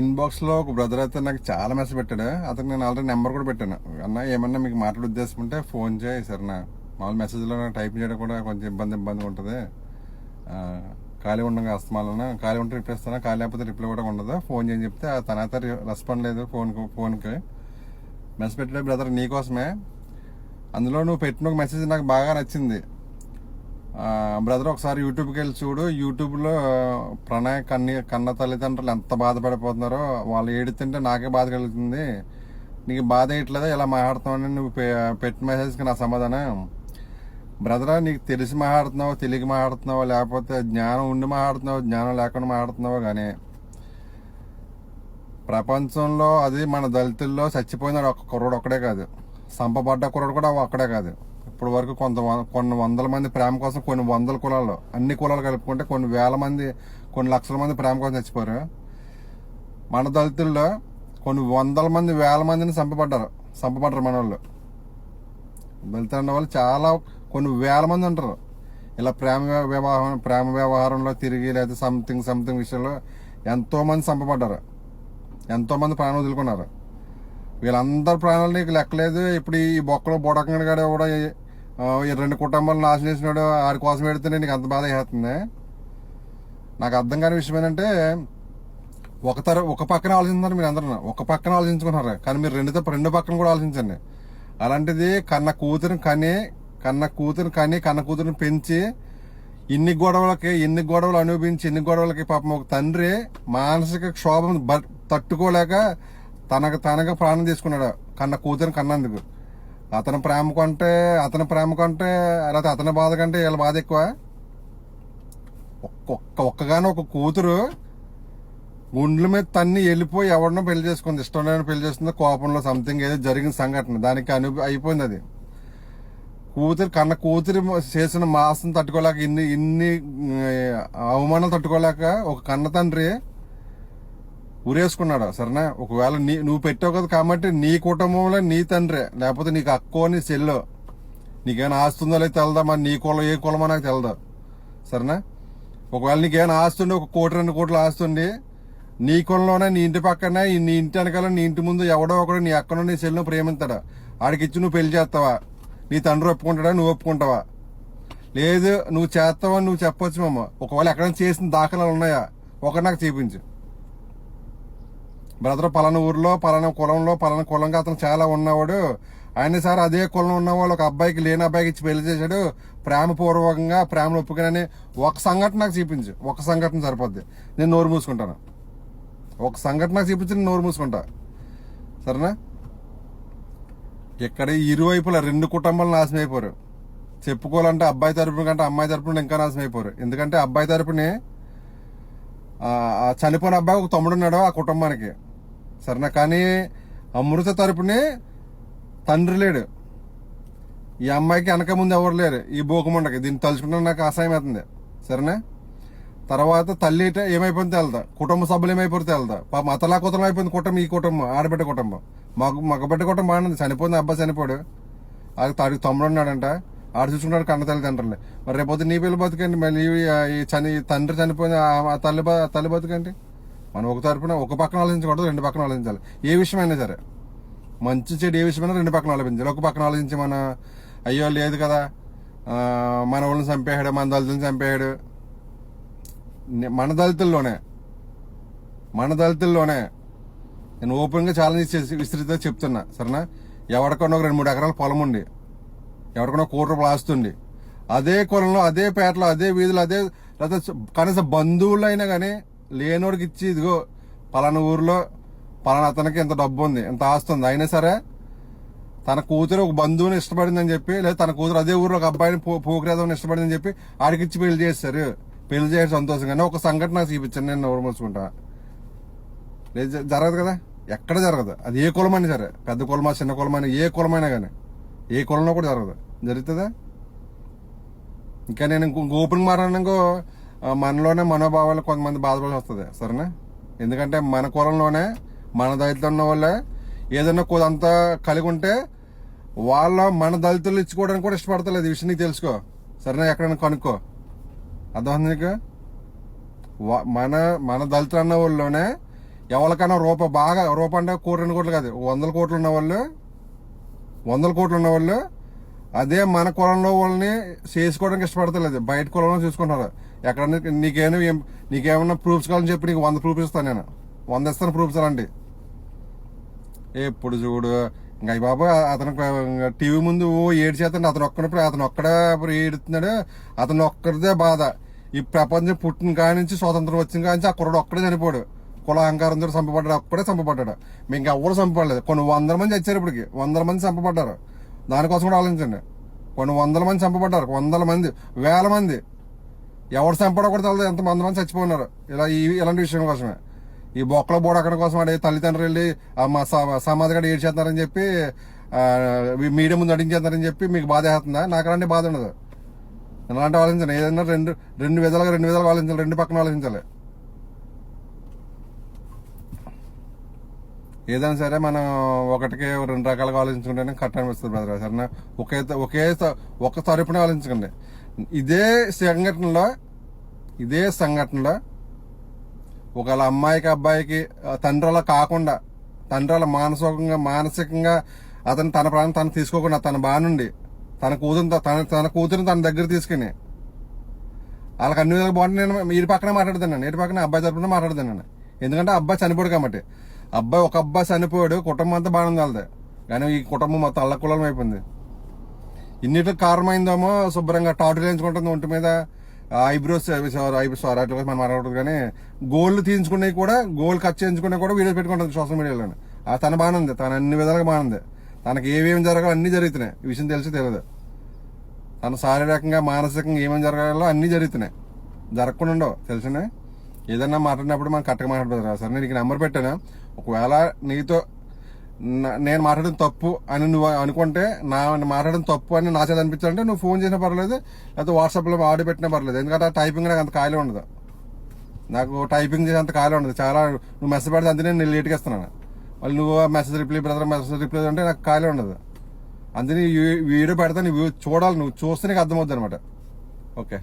ఇన్బాక్స్లో ఒక బ్రదర్ అయితే నాకు చాలా మెసేజ్ పెట్టాడు. అతనికి నేను ఆల్రెడీ నెంబర్ కూడా పెట్టాను. అన్న ఏమన్నా మీకు మాట్లాడే ఉద్దేశం ఉంటే ఫోన్ చేయి సరేనా? మామూలు మెసేజ్లో టైప్ చేయడం కూడా కొంచెం ఇబ్బంది ఇబ్బందిగా ఉంటుంది. ఖాళీ ఉండగా అస్తమాలన? ఖాళీ ఉంటే రిప్లై ఇస్తాను? ఖాళీ లేకపోతే రిప్లై కూడా ఉండదు? ఫోన్ చేయని చెప్తే తన అయితే రెస్పాండ్ లేదు ఫోన్కు ఫోన్కి మెసేజ్ పెట్టాడు బ్రదర్ నీకోసమే అందులో నువ్వు పెట్టిన ఒక మెసేజ్ నాకు బాగా నచ్చింది. బ్రదర్ ఒకసారి యూట్యూబ్కి వెళ్ళి చూడు. యూట్యూబ్లో ప్రణయ కన్ని కన్న తల్లిదండ్రులు ఎంత బాధపడిపోతున్నారో వాళ్ళు ఏడుతుంటే నాకే బాధ కలుగుతుంది. నీకు బాధ వేయట్లేదా? ఇలా మాట్లాడుతున్నావు నువ్వు పె- పెట్టిన మెసేజ్కి నా సమాధానం. బ్రదరా నీకు తెలిసి మాట్లాడుతున్నావు? తెలియక మాట్లాడుతున్నావో? లేకపోతే జ్ఞానం ఉండి మాట్లాడుతున్నావు? జ్ఞానం లేకుండా మాట్లాడుతున్నావో? కానీ ప్రపంచంలో అది మన దళితుల్లో చచ్చిపోయిన ఒక కుర్రోడు ఒక్కడే కాదు. సంపబడ్డ కుర్రోడు కూడా ఒక్కడే కాదు. ఇప్పటి వరకు కొంత కొన్ని వందల మంది ప్రేమ కోసం కొన్ని వందల కులాలు అన్ని కులాలు కలుపుకుంటే కొన్ని వేల మంది కొన్ని లక్షల మంది ప్రేమ కోసం చచ్చిపోయారు. మన దళితుల్లో కొన్ని వందల మంది వేల మందిని చంపబడ్డారు చంపబడ్డారు మన వాళ్ళు దళితులు అన్న వాళ్ళు చాలా కొన్ని వేల మంది ఉంటారు. ఇలా ప్రేమ వ్యవహారం ప్రేమ వ్యవహారంలో తిరిగి లేదా సంథింగ్ సంథింగ్ విషయంలో ఎంతోమంది చంపబడ్డారు. ఎంతోమంది ప్రాణం వదులుకున్నారు. వీళ్ళందరి ప్రాణాలు నీకు లెక్కలేదు. ఇప్పుడు ఈ బొక్కలో బొడకంగా కూడా కూడా రెండు కుటుంబాలు నాశనం చేసినాడు ఆడి కోసం పెడితేనే నీకు అంత బాధ వేస్తుంది నాకు అర్థం కాని విషయం ఏంటంటే ఒక తర ఒక పక్కన ఆలోచిస్తున్నారు మీరు అందరూ ఒక పక్కన ఆలోచించుకున్నారు కానీ మీరు రెండు తప్ప రెండు పక్కన కూడా ఆలోచించండి. అలాంటిది కన్న కూతురు కని కన్న కూతురు కని కన్న కూతురుని పెంచి ఇన్ని గొడవలకి ఎన్ని గొడవలు అనుభవించి ఎన్ని గొడవలకి పాపం ఒక తండ్రి మానసిక క్షోభం బ- తట్టుకోలేక తనకు తనగా ప్రాణం తీసుకున్నాడు. కన్న కూతురు కన్నందుకు. అతని ప్రేమ కంటే అతని ప్రేమ కంటే లేకపోతే అతని బాధ కంటే వీళ్ళ బాధ ఎక్కువ? ఒక్క ఒక్క ఒక్కగానో ఒక కూతురు గుండ్ల మీద తన్ని వెళ్ళిపోయి ఎవరినో పెళ్ళి చేసుకుంది. ఇష్టం లేని పెళ్ళి చేస్తుంది కోపంలో సంథింగ్ ఏదో జరిగిన సంఘటన. దానికి అను అయిపోయింది అది. కూతురు కన్న కూతురు చేసిన మాసం తట్టుకోలేక ఇన్ని ఇన్ని అవమానాలు తట్టుకోలేక ఒక కన్న తండ్రి ఉరేసుకున్నాడు? సరేనా? ఒకవేళ నీ నువ్వు పెట్టావు కదా కాబట్టి నీ కుటుంబంలో నీ తండ్రి లేకపోతే నీకు అక్కో నీ చెల్లో. నీకేమైనా ఆస్తుందో లేదు తెలదా మరి నీ కులం ఏ కులమో నాకు తెలదు? సరేనా? ఒకవేళ నీకేమైనా ఆస్తుండే ఒక కోటి రెండు కోట్లు ఆస్తుండి నీ కులంలోనే నీ ఇంటి పక్కనే నీ ఇంటి వెనకాల నీ ఇంటి ముందు ఎవడో ఒకడు నీ అక్కనో నీ చెల్లినో ప్రేమిస్తాడా? ఆడికి ఇచ్చి నువ్వు పెళ్ళి చేస్తావా? నీ తండ్రి ఒప్పుకుంటాడా? నువ్వు ఒప్పుకుంటావా? లేదు నువ్వు చేస్తావా? నువ్వు చెప్పొచ్చు మమ్మ ఒకవేళ ఎక్కడైనా చేసిన దాఖలాలు ఉన్నాయా? ఒకటి నాకు చూపించు. బ్రదర్ పలానా ఊర్లో పలానా కులంలో పలానా కులంగా అతను చాలా ఉన్నవాడు. ఆయన సార్ అదే కులం ఉన్నవాళ్ళు ఒక అబ్బాయికి లేని అబ్బాయికి ఇచ్చి పెళ్ళి చేశాడు. ప్రేమపూర్వకంగా ప్రేమను ఒప్పుకునని ఒక సంఘటన నాకు చూపించు. ఒక సంఘటన సరిపోద్ది. నేను నోరు మూసుకుంటాను. ఒక సంఘటన నాకు చూపించి నేను నోరు మూసుకుంటా. సరేనా? ఇక్కడ ఇరువైపులా రెండు కుటుంబాలు నాశనం అయిపోరు. చెప్పుకోవాలంటే అబ్బాయి తరపున కంటే అమ్మాయి తరపున ఇంకా నాశనం అయిపోరు. ఎందుకంటే అబ్బాయి తరపునే చనిపోయిన అబ్బాయి ఒక తమ్ముడు ఉన్నాడు ఆ కుటుంబానికి. సరేనా? కానీ అమృత తరపునే తండ్రి లేడు. ఈ అమ్మాయికి వెనక ముందు ఎవరు లేరు? ఈ బోకముండకి దీన్ని తలుచుకుంటే నాకు అసహ్యం అవుతుంది సరేనా? తర్వాత తల్లి ఏమైపోయింది తెలదా? కుటుంబ సభ్యులు ఏమైపోతే తెలదా? పాపం అతలా కుతలం అయిపోయింది కుటుంబం ఈ కుటుంబం ఆడబిడ్డ కుటుంబం. మగ మగబిడ్డ కుటుంబం బాగుంది చనిపోయింది అబ్బాయి చనిపోడు అది తాడికి తమ్ముడు ఉన్నాడంట. ఆడు చూసుకున్నాడు కన్న తల్లి తండ్రులు మరి రేపొద్దు నీ పిల్లలు బతుకండి మళ్ళీ ఈ- చని తండ్రి చనిపోయింది తల్లి తల్లి బతుకండి మనం ఒక తరపున ఒక పక్కన ఆలోచించకూడదు రెండు పక్కన ఆలోచించాలి. ఏ విషయమైనా సరే. మంచి చెడు ఏ విషయమైనా రెండు పక్కన ఆలోచించాలి ఒక పక్కన ఆలోచించి మన అయ్యో లేదు కదా మన వాళ్ళని చంపేయాడు మన దళితులను చంపేయాడు మన దళితుల్లోనే మన దళితుల్లోనే నేను ఓపెన్గా ఛాలెంజ్ చేసి విస్తృతంగా చెప్తున్నా సరేనా? ఎవరికన్నా ఒక రెండు మూడు ఎకరాల పొలం ఉండి ఎవరికన్నా కోటి రూపాయలు ఆస్తుంది అదే కులంలో అదే పేటలో అదే వీధిలో అదే లేకపోతే కనీసం బంధువులు అయినా కానీ లేనోడికి ఇచ్చి ఇదిగో పలానా ఊర్లో పలానా అతనికి ఇంత డబ్బు ఉంది ఇంత ఆస్తుంది ఉంది. అయినా సరే తన కూతురు ఒక బంధువుని ఇష్టపడిందని చెప్పి లేదా తన కూతురు అదే ఊర్లో ఒక అబ్బాయిని పో- పోకిరేదని ఇష్టపడిందని చెప్పి ఆడికిచ్చి పెళ్ళి చేస్తారు పెళ్ళి చేయడం సంతోషంగానే ఒక సంఘటన చూపించండి నేను ఓర్మర్చుకుంటా లేదు జరగదు కదా? ఎక్కడ జరగదు. అది ఏ కులమైనా సరే. పెద్ద కులమా చిన్న కులమైనా ఏ కులమైనా కానీ. ఏ కులంలో కూడా జరగదు. జరుగుతుందా? ఇంకా నేను ఇంకో ఓపెన్ మాట్లాడినాకో మనలోనే మనోభావాలు కొంతమంది బాధపడాల్సి వస్తుంది సరేనా? ఎందుకంటే మన కులంలోనే మన దళితులు ఉన్న వాళ్ళే ఏదైనా కొంత కలిగి ఉంటే వాళ్ళ మన దళితులు ఇచ్చుకోవడానికి కూడా ఇష్టపడతలేదు ఈ విషయం నీకు తెలుసుకో. సరేనా? ఎక్కడైనా కనుక్కో. అర్థమైంది నీకు? మన మన దళితులు అన్న వాళ్ళలోనే ఎవరికైనా రూప బాగా రూప అంటే కోటి రెండు కోట్లు కాదు వందల కోట్లు ఉన్న వాళ్ళు వందల కోట్లు ఉన్న వాళ్ళు అదే మన కులంలో వాళ్ళని చేసుకోవడానికి ఇష్టపడతలేదు. బయట కులంలో చేసుకుంటారు. ఎక్కడ నీకేమో నీకేమన్నా ప్రూఫ్స్ కావాలని చెప్పి నీకు వంద ప్రూఫ్స్ ఇస్తాను నేను. వంద ఇస్తాను ప్రూఫ్స్ అలాంటి. ఎప్పుడు చూడు. ఇంకా బాబు అతను టీవీ ముందు ఓ ఏడు చేతండి అతను ఒక్కడప్పుడు అతను ఒక్కడే ఇప్పుడు ఏడుతున్నాడు. అతను ఒక్కడిదే బాధ. ఈ ప్రపంచం పుట్టిన కానించి నుంచి స్వాతంత్రం వచ్చిన కానించి నుంచి ఆ కుర్రాడు ఒక్కడే చనిపోడు కుల అహంకారంతో చంపబడ్డాడు. ఒక్కడే చంపబడ్డాడు. మీకు ఎవరు చంపబడలేదు. కొన్ని వందల మంది వచ్చారు ఇప్పటికి. వందల మంది చంపబడ్డారు. దానికోసం కూడా ఆలోచించండి. కొన్ని వందల మంది చంపబడ్డారు వందల మంది వేల మంది. ఎవరు చంపడం కూడా తెలియదు ఎంత మంది మంది చచ్చిపోయినారు. ఇలా ఈ ఇలాంటి విషయం కోసమే. ఈ బొక్కల బోడ అక్కడ కోసం అడే తల్లిదండ్రులు వెళ్ళి మా స- సమాధి గడ ఏడ్చేస్తున్నారని చెప్పి మీడియం ముందు అడిగించేస్తున్నారని చెప్పి మీకు బాధ వేస్తుందా? నాకు అలాంటి బాధ ఉండదు. అలాంటి ఆలోచించండి ఏదైనా రెండు రెండు విధాలుగా రెండు విధాలుగా ఆలోచించాలి రెండు పక్కన ఆలోచించాలి. ఏదైనా సరే మనం ఒకటికి రెండు రకాలుగా ఆలోచించుకుంటేనే కరెక్ట్ అనిపిస్తుంది బ్రదర్ సరేనా? ఒకే ఒకే స- ఒక తరపున ఆలోచించకండి. ఇదే సంఘటనలో ఇదే సంఘటనలో ఒకవేళ అమ్మాయికి అబ్బాయికి ఆ, కాకుండా తండ్రుల మానసికంగా మానసికంగా అతను తన ప్రాణం తను తీసుకోకుండా తన బానుండి తన కూతురు తన తన కూతురుని తన దగ్గర తీసుకుని వాళ్ళకి అన్ని విధాలు బాగుంటే నేను ఇటు పక్కనే మాట్లాడుతున్నాను. ఇటు పక్కన అబ్బాయి తరపున మాట్లాడుతున్నాను. ఎందుకంటే అబ్బాయి చనిపోడు కాబట్టి. అబ్బాయి ఒక అబ్బాయి చనిపోయాడు కుటుంబం అంతా బాగానే ఉంది కానీ ఈ కుటుంబం మొత్తం అల్లకులం అయిపోయింది. ఇన్నిటికి కారణమైందేమో శుభ్రంగా టాటు వేయించుకుంటుంది ఒంటి మీద ఐబ్రోస్ ఐబ్రోస్ సారీ అట్లా మనం మాట్లాడదు కానీ గోల్డ్ తీయించుకునేవి కూడా గోల్డ్ కట్ చేయించుకునే కూడా వీడియోస్ పెట్టుకుంటుంది సోషల్ మీడియాలో. అది తన బాగానే ఉంది తన అన్ని విధాలుగా బాగుంది తనకి ఏమేమి జరగాలో అన్ని జరుగుతున్నాయి. ఈ విషయం తెలిసి తెలియదు. తన శారీరకంగా మానసికంగా ఏమేమి జరగాలో అన్నీ జరుగుతున్నాయి. జరగకుండా ఉండవు. తెలిసినాయి ఏదన్నా మాట్లాడినప్పుడు మనం కరెక్ట్గా మాట్లాడదు సరే నీకు నెంబర్ పెట్టాను? ఒకవేళ నీతో నేను మాట్లాడడం తప్పు అని నువ్వు అనుకుంటే నా మాట్లాడడం తప్పు అని నా చేత అనిపించాలంటే నువ్వు ఫోన్ చేసినా పర్లేదు లేకపోతే వాట్సాప్లో ఆడియో పెట్టినా పర్లేదు ఎందుకంటే ఆ టైపింగ్ నాకు అంత ఖాళీ ఉండదు. నాకు టైపింగ్ చేసే అంత ఖాళీ ఉండదు. చాలా నువ్వు మెసేజ్ పెడితే అంతే నేను లేట్గా ఇస్తున్నాను వాళ్ళు నువ్వు message reply brother message reply అంటే నాకు ఖాళీ ఉండదు. అందుకని వీడియో పెడతా నువ్వు చూడాలి నువ్వు. చూస్తే నీకు అర్థమవుద్ది అనమాట ఓకే.